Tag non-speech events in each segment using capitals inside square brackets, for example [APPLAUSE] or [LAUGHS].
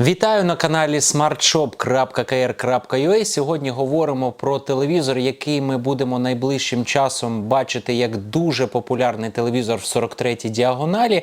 Вітаю на каналі smartshop.kr.ua. Сьогодні говоримо про телевізор, який ми будемо найближчим часом бачити як дуже популярний телевізор в 43-й діагоналі.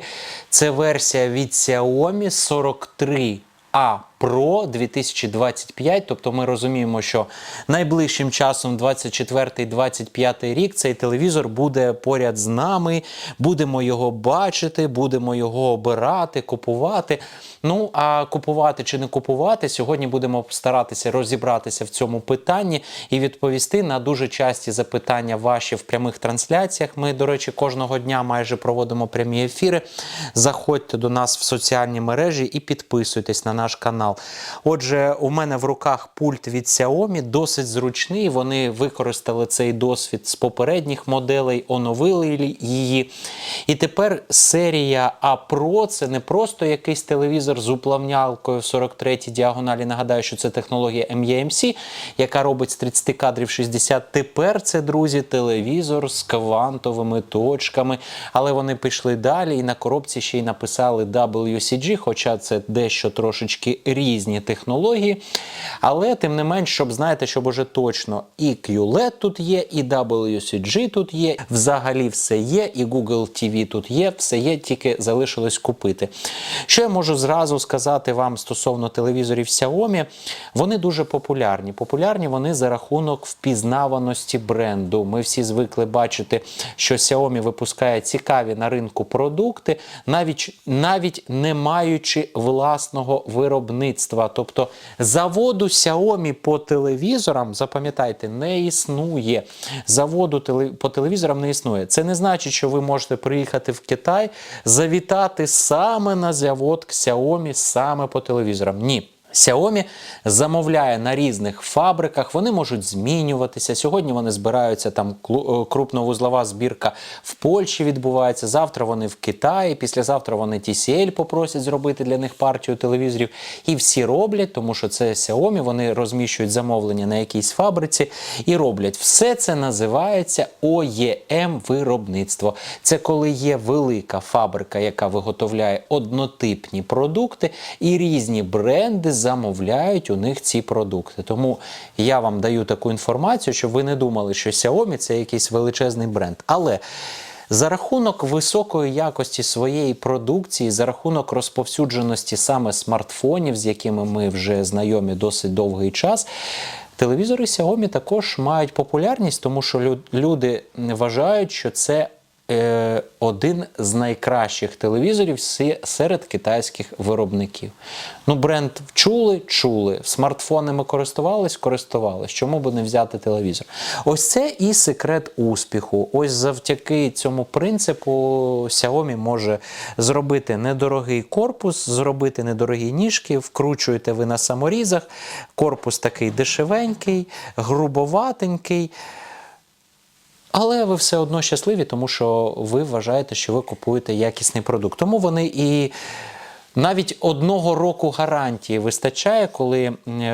Це версія від Xiaomi 43 a Pro 2025, тобто ми розуміємо, що найближчим часом 24-25 рік цей телевізор буде поряд з нами, будемо його бачити, будемо його обирати, купувати. Ну а купувати чи не купувати, сьогодні будемо старатися розібратися в цьому питанні і відповісти на дуже часті запитання ваші в прямих трансляціях. Ми, до речі, кожного дня майже проводимо прямі ефіри. Заходьте до нас в соціальні мережі і підписуйтесь на наш канал. Отже, у мене в руках пульт від Xiaomi, досить зручний. Вони використали цей досвід з попередніх моделей, оновили її. І тепер серія A Pro це не просто якийсь телевізор з уплавнялкою в 43-й діагоналі. Нагадаю, що це технологія MEMC, яка робить з 30 кадрів 60. Тепер це, друзі, телевізор з квантовими точками. Але вони пішли далі і на коробці ще й написали WCG, хоча це дещо трошечки різні технології. Але тим не менш, щоб знаєте, щоб уже точно і QLED тут є, і WCG тут є, взагалі все є, і Google TV тут є, все є, тільки залишилось купити. Що я можу зразу сказати вам стосовно телевізорів Xiaomi? Вони дуже популярні. Популярні вони за рахунок впізнаваності бренду. Ми всі звикли бачити, що Xiaomi випускає цікаві на ринку продукти, навіть, навіть не маючи власного виробництва. Тобто заводу Xiaomi по телевізорам, запам'ятайте, не існує. Заводу по телевізорам не існує. Це не значить, що ви можете приїхати в Китай, завітати саме на завод Xiaomi, саме по телевізорам. Ні. Xiaomi замовляє на різних фабриках, вони можуть змінюватися. Сьогодні вони збираються там е, крупновузлова збірка в Польщі відбувається. Завтра вони в Китаї, післязавтра вони TCL попросять зробити для них партію телевізорів. І всі роблять, тому що це Xiaomi, вони розміщують замовлення на якійсь фабриці і роблять. Все це називається OEM виробництво. Це коли є велика фабрика, яка виготовляє однотипні продукти, і різні бренди замовляють у них ці продукти. Тому я вам даю таку інформацію, щоб ви не думали, що Xiaomi це якийсь величезний бренд. Але за рахунок високої якості своєї продукції, за рахунок розповсюдженості саме смартфонів, з якими ми вже знайомі досить довгий час. Телевізори Xiaomi також мають популярність, тому що люди вважають, що це е, один з найкращих телевізорів серед китайських виробників. Ну, бренд чули, чули. Смартфонами користувались, користувались. Чому б не взяти телевізор? Ось це і секрет успіху. Ось завдяки цьому принципу Xiaomi може зробити недорогий корпус, зробити недорогі ніжки, вкручуєте ви на саморізах. Корпус такий дешевенький, грубоватенький. Але ви все одно щасливі, тому що ви вважаєте, що ви купуєте якісний продукт. Тому вони і навіть одного року гарантії вистачає, коли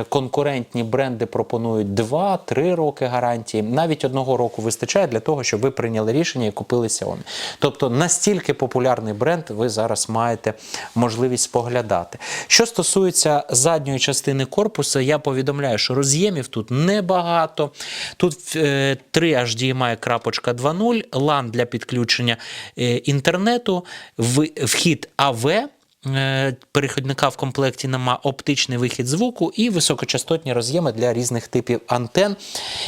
конкурентні бренди пропонують 2-3 роки гарантії. Навіть одного року вистачає для того, щоб ви прийняли рішення і купили Xiaomi. Тобто настільки популярний бренд ви зараз маєте можливість споглядати. Що стосується задньої частини корпусу, я повідомляю, що роз'ємів тут небагато. Тут е, 3 HDMI крапочка 2.0, LAN для підключення е, інтернету, вхід AV. Е, Перехідника в комплекті нема оптичний вихід звуку і високочастотні роз'єми для різних типів антен.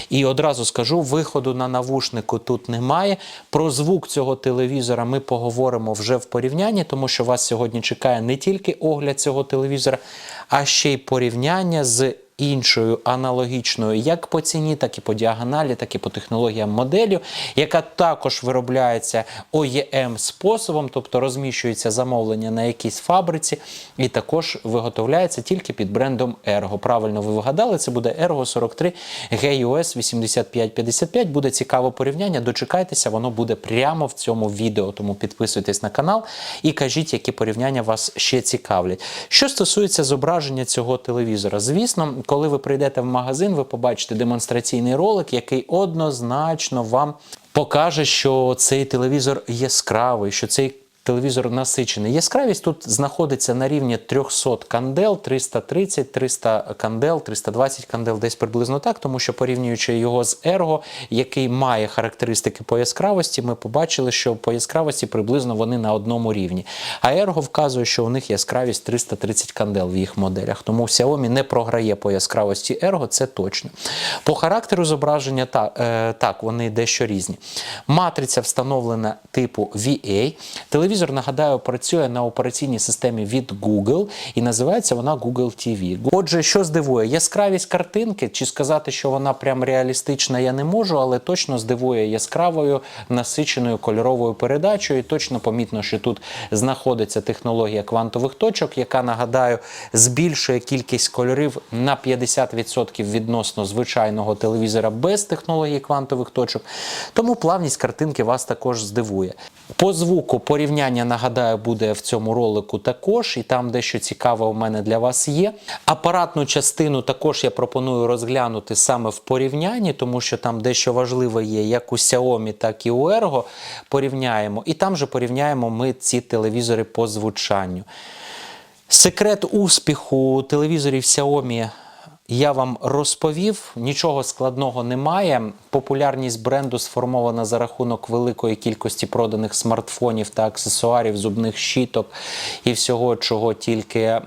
І одразу скажу, виходу на навушнику тут немає. Про звук цього телевізора ми поговоримо вже в порівнянні, тому що вас сьогодні чекає не тільки огляд цього телевізора, а ще й порівняння з іншою аналогічною як по ціні, так і по діагоналі, так і по технологіям моделлю, яка також виробляється OEM способом, тобто розміщується замовлення на якійсь фабриці, і також виготовляється тільки під брендом Ergo. Правильно ви вгадали, це буде Ergo 43 GUS 8555. Буде цікаве порівняння. Дочекайтеся, воно буде прямо в цьому відео. Тому підписуйтесь на канал і кажіть, які порівняння вас ще цікавлять. Що стосується зображення цього телевізора, звісно, коли ви прийдете в магазин, ви побачите демонстраційний ролик, який однозначно вам покаже, що цей телевізор яскравий, що цей телевізор насичений. Яскравість тут знаходиться на рівні 300 кандел, 330, 300 кандел, 320 кандел, десь приблизно так, тому що порівнюючи його з Ergo, який має характеристики по яскравості, ми побачили, що по яскравості приблизно вони на одному рівні. А Ergo вказує, що у них яскравість 330 кандел в їх моделях. Тому Xiaomi не програє по яскравості Ergo, це точно. По характеру зображення та, е, так, вони дещо різні. Матриця встановлена типу VA. Телевізор, нагадаю, працює на операційній системі від Google і називається вона Google TV. Отже, що здивує? Яскравість картинки, чи сказати, що вона прям реалістична, я не можу, але точно здивує яскравою насиченою кольоровою передачею. І точно помітно, що тут знаходиться технологія квантових точок, яка нагадаю збільшує кількість кольорів на 50% відносно звичайного телевізора без технології квантових точок. Тому плавність картинки вас також здивує. По звуку порівняння нагадаю буде в цьому ролику також, і там дещо цікаве у мене для вас є. Апаратну частину також я пропоную розглянути саме в порівнянні, тому що там дещо важливе є як у Xiaomi, так і у Ergo. Порівняємо. І там же порівняємо ми ці телевізори по звучанню. Секрет успіху телевізорів Xiaomi я вам розповів. Нічого складного немає. Популярність бренду сформована за рахунок великої кількості проданих смартфонів та аксесуарів, зубних щіток і всього, чого тільки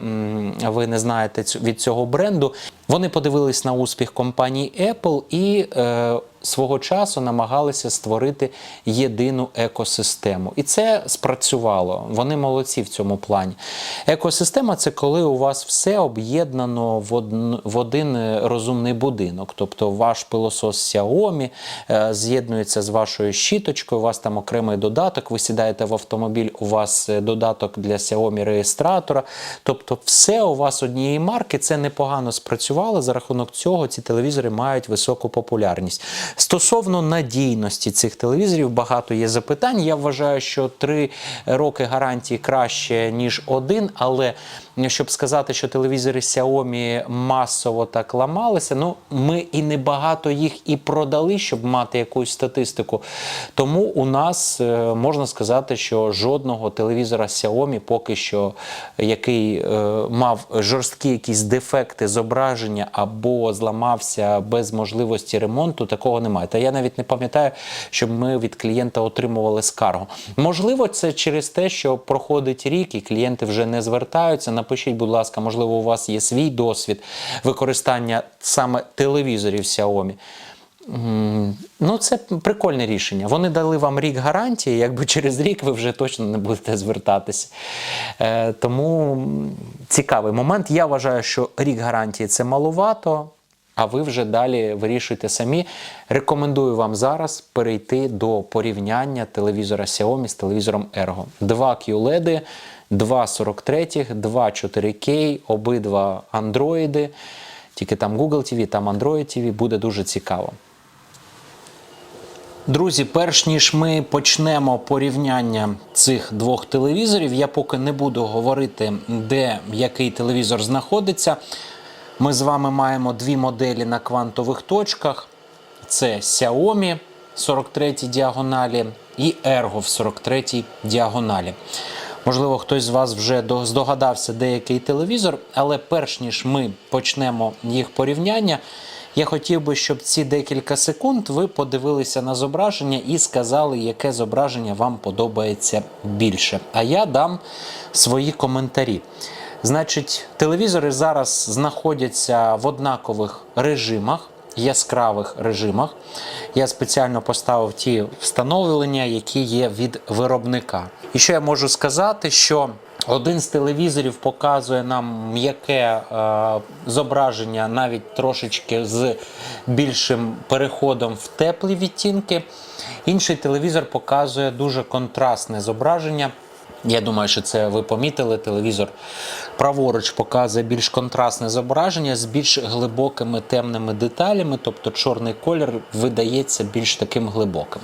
ви не знаєте від цього бренду. Вони подивились на успіх компанії Apple і е, свого часу намагалися створити єдину екосистему. І це спрацювало. Вони молодці в цьому плані. Екосистема це коли у вас все об'єднано в, один е, розумний будинок. Тобто ваш пилосос Xiaomi е, з'єднується з вашою щіточкою, у вас там окремий додаток, ви сідаєте в автомобіль, у вас е, додаток для Xiaomi реєстратора. Тобто, все у вас однієї марки, це непогано спрацювало. За рахунок цього ці телевізори мають високу популярність. Стосовно надійності цих телевізорів, багато є запитань. Я вважаю, що три роки гарантії краще, ніж один, але щоб сказати, що телевізори Xiaomi масово так ламалися, ну ми і небагато їх і продали, щоб мати якусь статистику. Тому у нас е, можна сказати, що жодного телевізора Xiaomi поки що, який е, мав жорсткі якісь дефекти зображення або зламався без можливості ремонту, такого немає. Та я навіть не пам'ятаю, щоб ми від клієнта отримували скаргу. Можливо, це через те, що проходить рік і клієнти вже не звертаються. Напишіть, будь ласка, можливо, у вас є свій досвід використання саме телевізорів Xiaomi. Ну, це прикольне рішення. Вони дали вам рік гарантії, якби через рік ви вже точно не будете звертатися. Е, тому цікавий момент. Я вважаю, що рік гарантії це маловато, а ви вже далі вирішуєте самі. Рекомендую вам зараз перейти до порівняння телевізора Xiaomi з телевізором Ergo. Два QLED, два 43, два 4K, обидва Android. Тільки там Google TV, там Android TV буде дуже цікаво. Друзі, перш ніж ми почнемо порівняння цих двох телевізорів, я поки не буду говорити, де який телевізор знаходиться. Ми з вами маємо дві моделі на квантових точках: це Xiaomi 43 діагоналі і Ergo в 43 діагоналі. Можливо, хтось з вас вже здогадався, де який телевізор, але перш ніж ми почнемо їх порівняння, я хотів би, щоб ці декілька секунд ви подивилися на зображення і сказали, яке зображення вам подобається більше. А я дам свої коментарі. Значить, телевізори зараз знаходяться в однакових режимах, яскравих режимах. Я спеціально поставив ті встановлення, які є від виробника. І що я можу сказати, що один з телевізорів показує нам м'яке е, зображення, навіть трошечки з більшим переходом в теплі відтінки. Інший телевізор показує дуже контрастне зображення. Я думаю, що це ви помітили. Телевізор праворуч показує більш контрастне зображення з більш глибокими темними деталями, тобто чорний колір видається більш таким глибоким.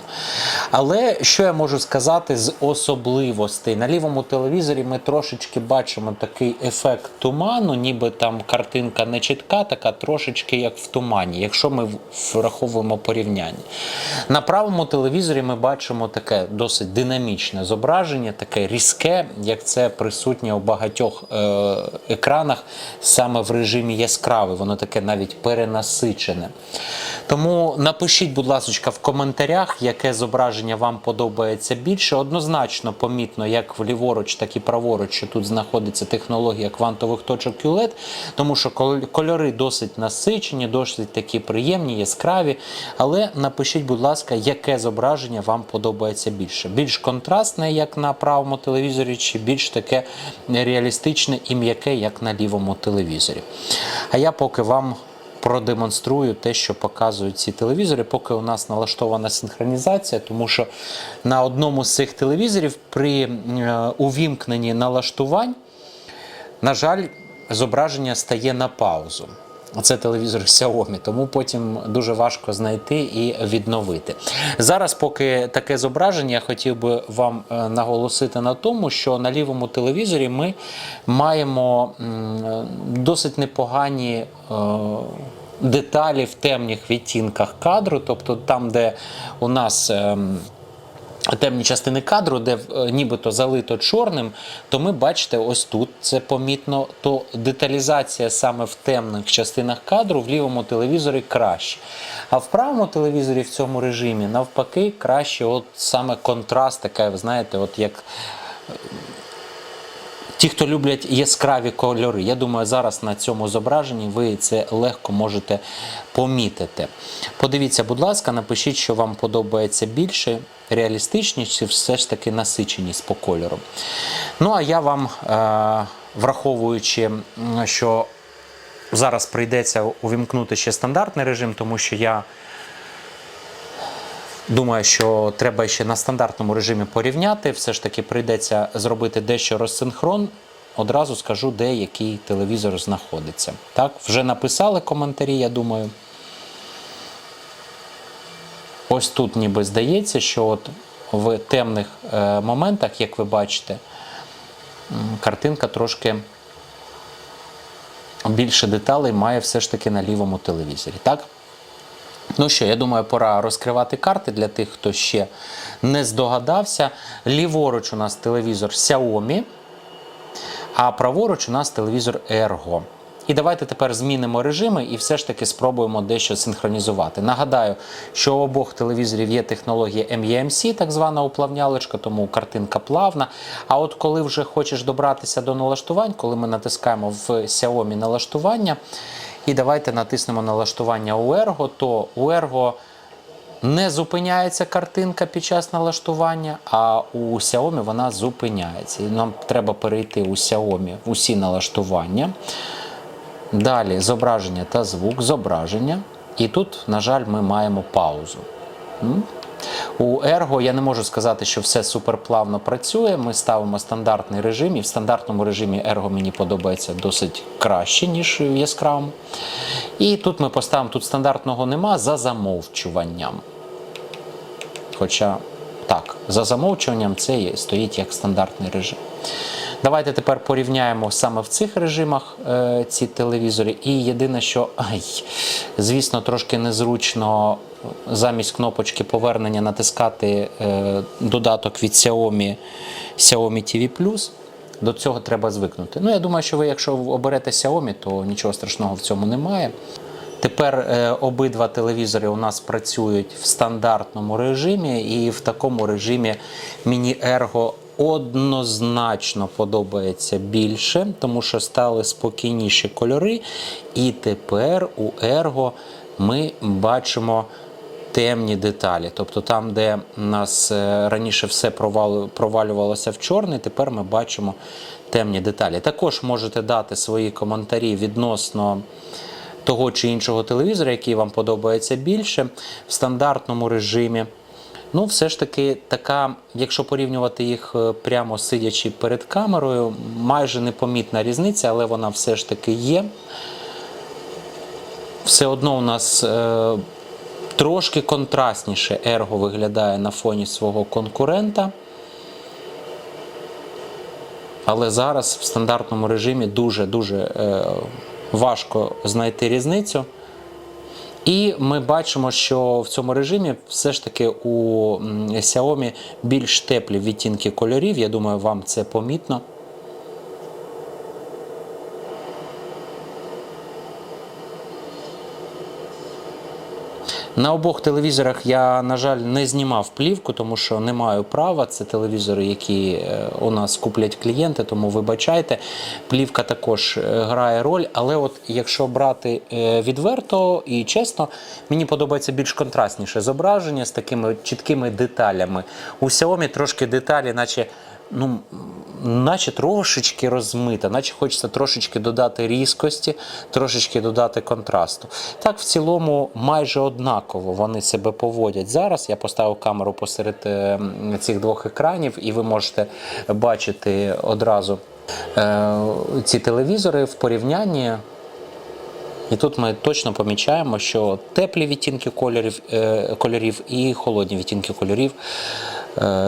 Але що я можу сказати з особливостей? На лівому телевізорі ми трошечки бачимо такий ефект туману, ніби там картинка не чітка, така трошечки як в тумані, якщо ми враховуємо порівняння. На правому телевізорі ми бачимо таке досить динамічне зображення, таке різке, як це присутнє у багатьох е, екранах саме в режимі яскравий, воно таке навіть перенасичене. Тому напишіть, будь ласка, в коментарях, яке зображення вам подобається більше. Однозначно помітно, як вліворуч, так і праворуч, що тут знаходиться технологія квантових точок QLED, тому що кольори досить насичені, досить такі приємні, яскраві. Але напишіть, будь ласка, яке зображення вам подобається більше. Більш контрастне, як на правому телевізорі, чи більш таке реалістичне і м'яке, як на лівому телевізорі. А я поки вам продемонструю те, що показують ці телевізори, поки у нас налаштована синхронізація, тому що на одному з цих телевізорів при е, увімкненні налаштувань, на жаль, зображення стає на паузу. Це телевізор Xiaomi, тому потім дуже важко знайти і відновити. Зараз, поки таке зображення, я хотів би вам е, наголосити на тому, що на лівому телевізорі ми маємо досить непогані. е, Деталі в темних відтінках кадру, тобто там, де у нас ем, темні частини кадру, де е, нібито залито чорним, то ми бачите, ось тут це помітно, то деталізація саме в темних частинах кадру в лівому телевізорі краще. А в правому телевізорі в цьому режимі навпаки краще, от саме контраст, таке, ви знаєте, от як. Ті, хто люблять яскраві кольори, я думаю, зараз на цьому зображенні ви це легко можете помітити. Подивіться, будь ласка, напишіть, що вам подобається більше, реалістичність чи все ж таки насиченість по кольору. Ну, а я вам, е, враховуючи, що зараз прийдеться увімкнути ще стандартний режим, тому що я Думаю, що треба ще на стандартному режимі порівняти. Все ж таки прийдеться зробити дещо розсинхрон. Одразу скажу, де який телевізор знаходиться. Так, вже написали коментарі, я думаю. Ось тут ніби здається, що от в темних е, моментах, як ви бачите, картинка трошки більше деталей має все ж таки на лівому телевізорі. Так? Ну що, я думаю, пора розкривати карти для тих, хто ще не здогадався. Ліворуч у нас телевізор Xiaomi, а праворуч у нас телевізор Ergo. І давайте тепер змінимо режими і все ж таки спробуємо дещо синхронізувати. Нагадаю, що у обох телевізорів є технологія MEMC, так звана уплавнялочка, тому картинка плавна. А от коли вже хочеш добратися до налаштувань, коли ми натискаємо в Xiaomi налаштування, і давайте натиснемо налаштування у Ergo, то у Ergo не зупиняється картинка під час налаштування, а у Xiaomi вона зупиняється. І нам треба перейти у Xiaomi в усі налаштування. Далі зображення та звук, зображення. І тут, на жаль, ми маємо паузу. У Ergo я не можу сказати, що все суперплавно працює. Ми ставимо стандартний режим, і в стандартному режимі Ergo мені подобається досить краще, ніж в яскравому. І тут ми поставимо, тут стандартного нема за замовчуванням. Хоча так, за замовчуванням це стоїть як стандартний режим. Давайте тепер порівняємо саме в цих режимах е, ці телевізори. І єдине, що ай, звісно, трошки незручно замість кнопочки повернення натискати е, додаток від Xiaomi Xiaomi TV До цього треба звикнути. Ну, я думаю, що ви, якщо оберете Xiaomi, то нічого страшного в цьому немає. Тепер е, обидва телевізори у нас працюють в стандартному режимі, і в такому режимі Ergo однозначно подобається більше, тому що стали спокійніші кольори. І тепер у Ergo ми бачимо темні деталі. Тобто там, де у нас е, раніше все провалювалося в чорний, тепер ми бачимо темні деталі. Також можете дати свої коментарі відносно того чи іншого телевізора, який вам подобається більше в стандартному режимі. Ну, все ж таки, така, якщо порівнювати їх е, прямо сидячи перед камерою, майже непомітна різниця, але вона все ж таки є. Все одно у нас е, трошки контрастніше Ерго виглядає на фоні свого конкурента. Але зараз в стандартному режимі дуже-дуже е, важко знайти різницю. І ми бачимо, що в цьому режимі все ж таки у Xiaomi більш теплі відтінки кольорів. Я думаю, вам це помітно. На обох телевізорах я, на жаль, не знімав плівку, тому що не маю права. Це телевізори, які е, у нас куплять клієнти, тому вибачайте. Плівка також е, грає роль. Але от якщо брати е, відверто і чесно, мені подобається більш контрастніше зображення з такими чіткими деталями. У Xiaomi трошки деталі, наче. Ну, наче трошечки розмита, наче хочеться трошечки додати різкості, трошечки додати контрасту. Так, в цілому, майже однаково вони себе поводять. Зараз я поставив камеру посеред е, цих двох екранів, і ви можете бачити одразу е, ці телевізори в порівнянні. І тут ми точно помічаємо, що теплі відтінки кольорів, е, кольорів і холодні відтінки кольорів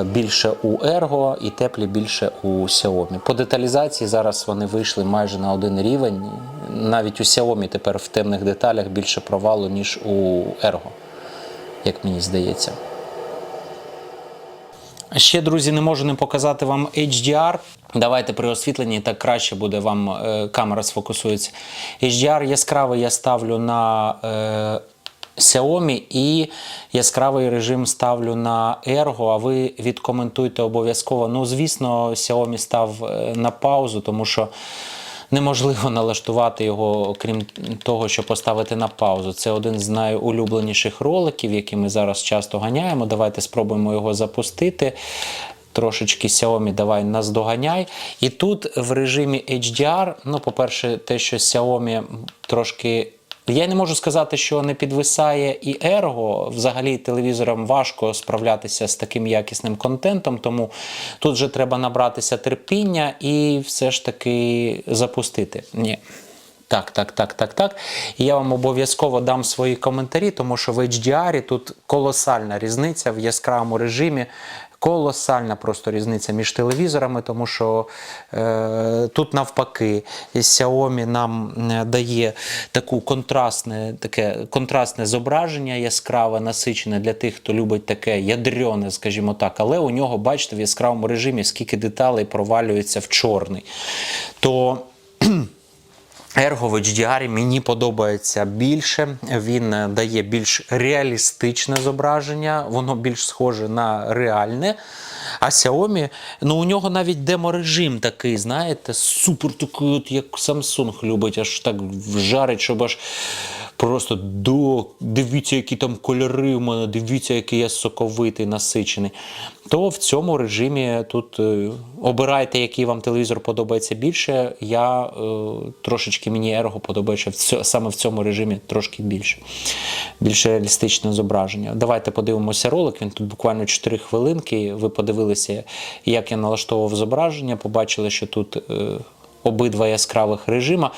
більше у Ergo і теплі більше у Xiaomi. По деталізації зараз вони вийшли майже на один рівень. Навіть у Xiaomi тепер в темних деталях більше провалу, ніж у Ergo, як мені здається. Ще, друзі, не можу не показати вам HDR. Давайте при освітленні так краще буде вам е, камера сфокусується. HDR яскравий я ставлю на е, Xiaomi і яскравий режим ставлю на Ergo, а ви відкоментуйте обов'язково. Ну, звісно, Xiaomi став е, на паузу, тому що неможливо [LAUGHS] налаштувати його, окрім того, що поставити на паузу. Це один з найулюбленіших роликів, які ми зараз часто ганяємо. Давайте спробуємо його запустити. Трошечки Xiaomi давай наздоганяй. І тут в режимі HDR, ну, по-перше, те, що Xiaomi трошки. Я не можу сказати, що не підвисає і Ergo. Взагалі телевізорам важко справлятися з таким якісним контентом, тому тут вже треба набратися терпіння і все ж таки запустити. Ні. Так, так, так, так, так. І я вам обов'язково дам свої коментарі, тому що в HDR тут колосальна різниця в яскравому режимі. Колосальна просто різниця між телевізорами, тому що е, тут навпаки Xiaomi нам е, дає таку контрастне, таке контрастне зображення, яскраве, насичене для тих, хто любить таке ядрьоне, скажімо так. Але у нього, бачите, в яскравому режимі скільки деталей провалюється в чорний. То Ergo в HDR мені подобається більше. Він е, дає більш реалістичне зображення, воно більш схоже на реальне. А Xiaomi, ну у нього навіть деморежим такий, знаєте, супер такий, от як Samsung любить, аж так жарить, щоб аж просто до дивіться, які там кольори в мене, дивіться, який я соковитий, насичений. То в цьому режимі тут е, обирайте, який вам телевізор подобається більше. Я е, трошечки мені ерго подобається в саме в цьому режимі трошки більше. Більш реалістичне зображення. Давайте подивимося ролик. Він тут буквально 4 хвилинки. Ви подивилися, як я налаштовував зображення, побачили, що тут. е, обидва яскравих режима.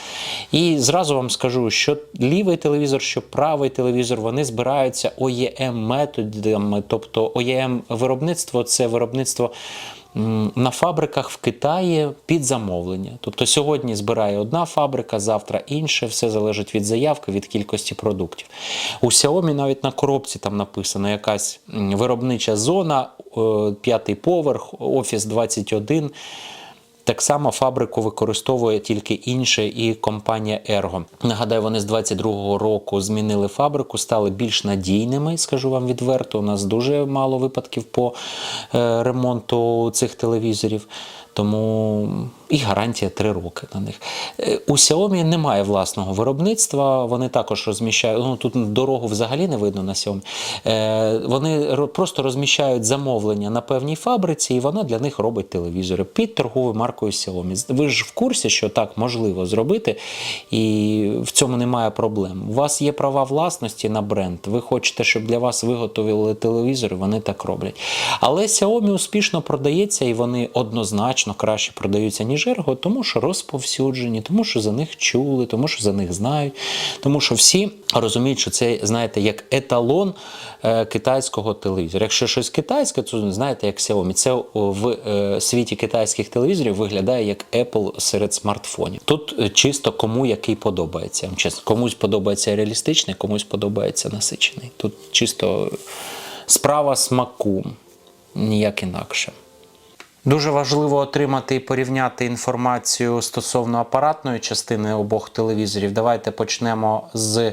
І зразу вам скажу, що лівий телевізор, що правий телевізор, вони збираються OEM методами. Тобто OEM виробництво це виробництво. На фабриках в Китаї під замовлення. Тобто сьогодні збирає одна фабрика, завтра інша, все залежить від заявки, від кількості продуктів. У Xiaomi навіть на коробці там написано якась виробнича зона, п'ятий поверх, офіс 21. Так само фабрику використовує тільки інше і компанія Ergo. Нагадаю, вони з 22-го року змінили фабрику, стали більш надійними, скажу вам відверто. У нас дуже мало випадків по е, ремонту цих телевізорів. Тому і гарантія 3 роки на них. Е, У Xiaomi немає власного виробництва, вони також розміщають. Ну тут дорогу взагалі не видно на Xiaomi. Е, Вони просто розміщають замовлення на певній фабриці, і вона для них робить телевізори під торговою маркою Xiaomi. Ви ж в курсі, що так можливо зробити, і в цьому немає проблем. У вас є права власності на бренд. Ви хочете, щоб для вас виготовили телевізори, вони так роблять. Але Xiaomi успішно продається, і вони однозначно краще продаються, ніж Ergo, тому що розповсюджені, тому що за них чули, тому що за них знають, тому що всі розуміють, що це, знаєте, як еталон е, китайського телевізора. Якщо щось китайське, то знаєте, як Xiaomi. Це в е, світі китайських телевізорів виглядає як Apple серед смартфонів. Тут е, чисто кому який подобається. Чесно, комусь подобається реалістичний, комусь подобається насичений. Тут чисто справа смаку, ніяк інакше. Дуже важливо отримати і порівняти інформацію стосовно апаратної частини обох телевізорів. Давайте почнемо з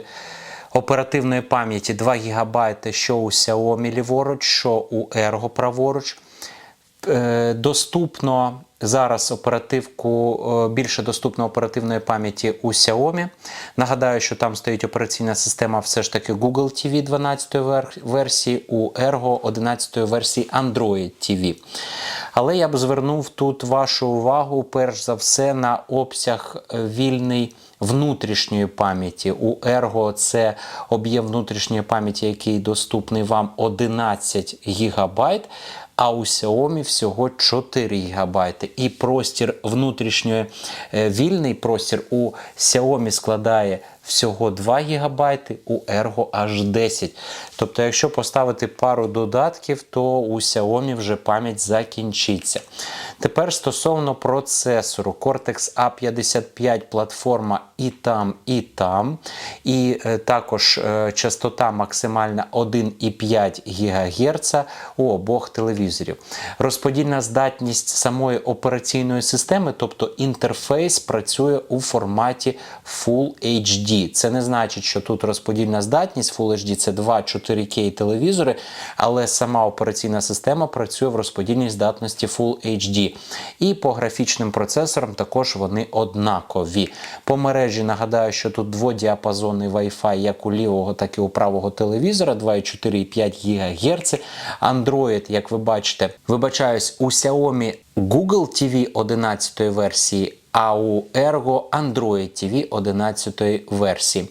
оперативної пам'яті 2 ГБ, що у Xiaomi ліворуч, що у Ergo праворуч. Е, Доступно зараз оперативку е, більше доступно оперативної пам'яті у Xiaomi. Нагадаю, що там стоїть операційна система все ж таки Google TV 12 вер- версії, у Ergo 11 версії Android TV. Але я б звернув тут вашу увагу перш за все на обсяг е, вільний внутрішньої пам'яті. У Ergo це об'єм внутрішньої пам'яті, який доступний вам 11 гігабайт. А у Xiaomi всього 4 ГБ. І простір внутрішньої е, вільний простір у Xiaomi складає всього 2 ГБ, у Ergo аж 10. Тобто, якщо поставити пару додатків, то у Xiaomi вже пам'ять закінчиться. Тепер стосовно процесору, Cortex A55 платформа і там, і там. І е, також е, частота максимальна 1,5 ГГц у обох телевізорів. Розподільна здатність самої операційної системи, тобто інтерфейс, працює у форматі Full HD. Це не значить, що тут розподільна здатність Full HD це 2 4K телевізори, але сама операційна система працює в розподільній здатності Full HD. І по графічним процесорам також вони однакові. По мережі нагадаю, що тут дводіапазонний Wi-Fi як у лівого, так і у правого телевізора 2,4 і 5 ГГц. Android, як ви бачите, вибачаюсь, у Xiaomi Google TV 11 версії. А у Ergo Android TV 11 версії.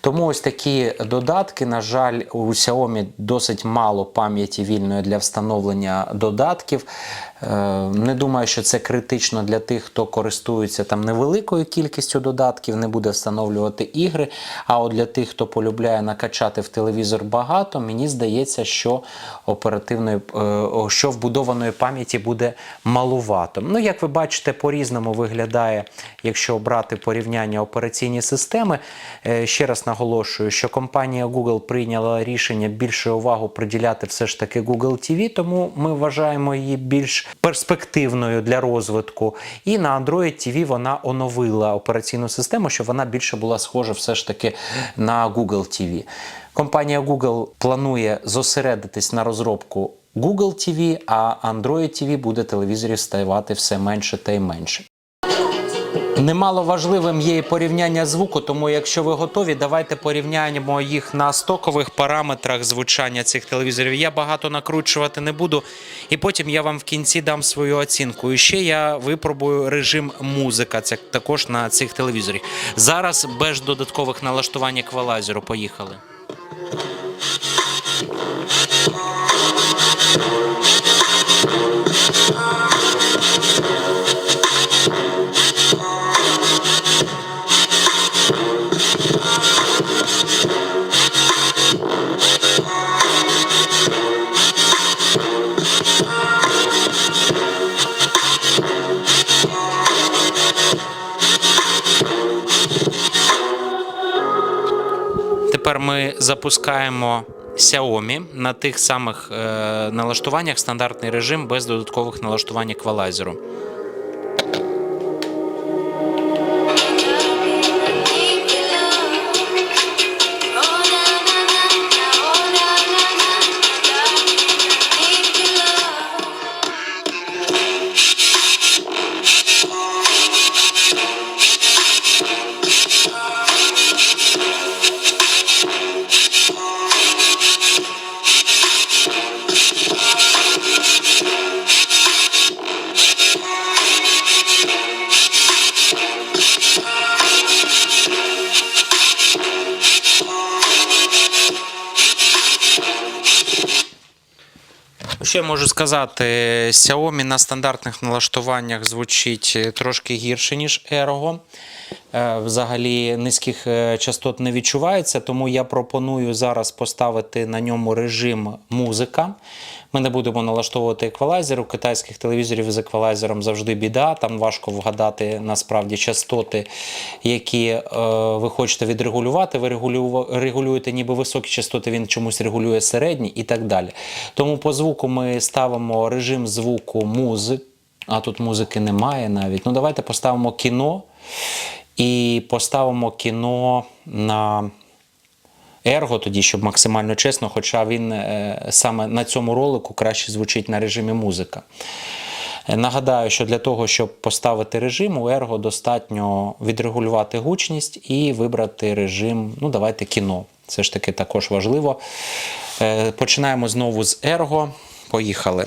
Тому ось такі додатки. На жаль, у Xiaomi досить мало пам'яті вільної для встановлення додатків. Е, Не думаю, що це критично для тих, хто користується там невеликою кількістю додатків, не буде встановлювати ігри. А от для тих, хто полюбляє накачати в телевізор багато, мені здається, що оперативної е, що вбудованої пам'яті буде малувато. Ну, як ви бачите, по-різному виглядає, якщо брати порівняння операційні системи. Е, Ще раз наголошую, що компанія Google прийняла рішення більше увагу приділяти все ж таки Google TV, тому ми вважаємо її більш перспективною для розвитку. І на Android TV вона оновила операційну систему, щоб вона більше була схожа все ж таки на Google TV. Компанія Google планує зосередитись на розробку Google TV, а Android TV буде телевізорів ставати все менше та й менше. Немало важливим є і порівняння звуку, тому якщо ви готові, давайте порівняємо їх на стокових параметрах звучання цих телевізорів. Я багато накручувати не буду, і потім я вам в кінці дам свою оцінку. І ще я випробую режим музика. Це також на цих телевізорах. Зараз без додаткових налаштувань еквалайзеру. Поїхали. Тепер ми запускаємо Xiaomi на тих самих е, налаштуваннях стандартний режим без додаткових налаштувань еквалайзеру. Сказати? Xiaomi на стандартних налаштуваннях звучить трошки гірше, ніж Ergo. Е, Взагалі низьких е, частот не відчувається, тому я пропоную зараз поставити на ньому режим музика. Ми не будемо налаштовувати еквалайзер. У китайських телевізорів з еквалайзером завжди біда. Там важко вгадати насправді частоти, які е, ви хочете відрегулювати. Ви регулю- регулюєте ніби високі частоти, він чомусь регулює середні і так далі. Тому по звуку ми ставимо режим звуку музик. А тут музики немає навіть. Ну давайте поставимо кіно і поставимо кіно на Ерго тоді, щоб максимально чесно, хоча він е, саме на цьому ролику краще звучить на режимі музика. Е, Нагадаю, що для того, щоб поставити режим, у Ерго достатньо відрегулювати гучність і вибрати режим, ну давайте кіно. Це ж таки також важливо. Е, Починаємо знову з Ерго. Поїхали.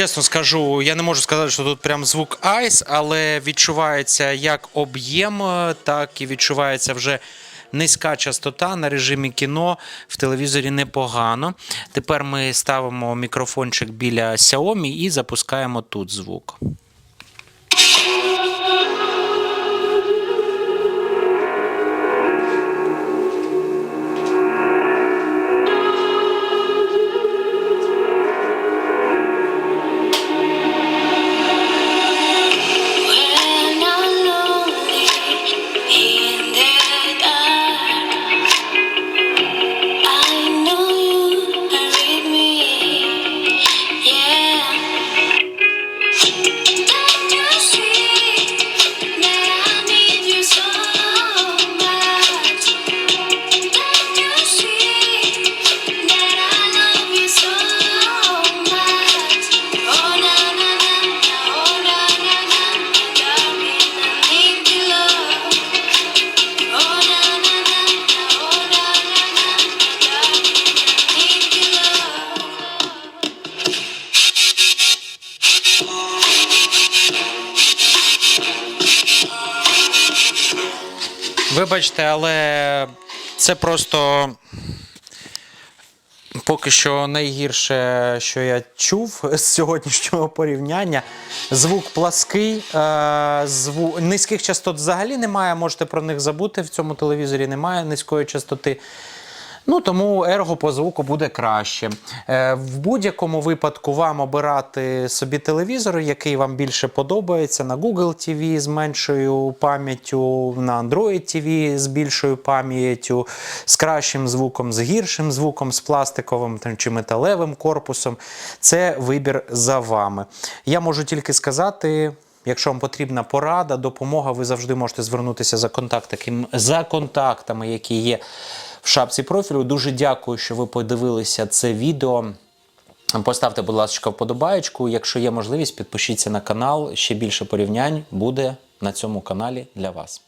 Чесно скажу, я не можу сказати, що тут прям звук айс, але відчувається як об'єм, е, так і відчувається вже низька частота на режимі кіно в телевізорі непогано. Тепер ми ставимо мікрофончик біля Xiaomi і запускаємо тут звук. Це просто поки що найгірше, що я чув з сьогоднішнього порівняння. Звук плаский, е, зву... низьких частот взагалі немає, можете про них забути. В цьому телевізорі немає низької частоти. Ну тому ерго по звуку буде краще. Е, в будь-якому випадку вам обирати собі телевізор, який вам більше подобається, на Google TV з меншою пам'яттю, на Android TV з більшою пам'яттю, з кращим звуком, з гіршим звуком, з пластиковим чи металевим корпусом. Це вибір за вами. Я можу тільки сказати. Якщо вам потрібна порада, допомога, ви завжди можете звернутися за, контактами, за контактами, які є в шапці профілю. Дуже дякую, що ви подивилися це відео. Поставте, будь ласка, вподобаєчку. Якщо є можливість, підпишіться на канал. Ще більше порівнянь буде на цьому каналі для вас.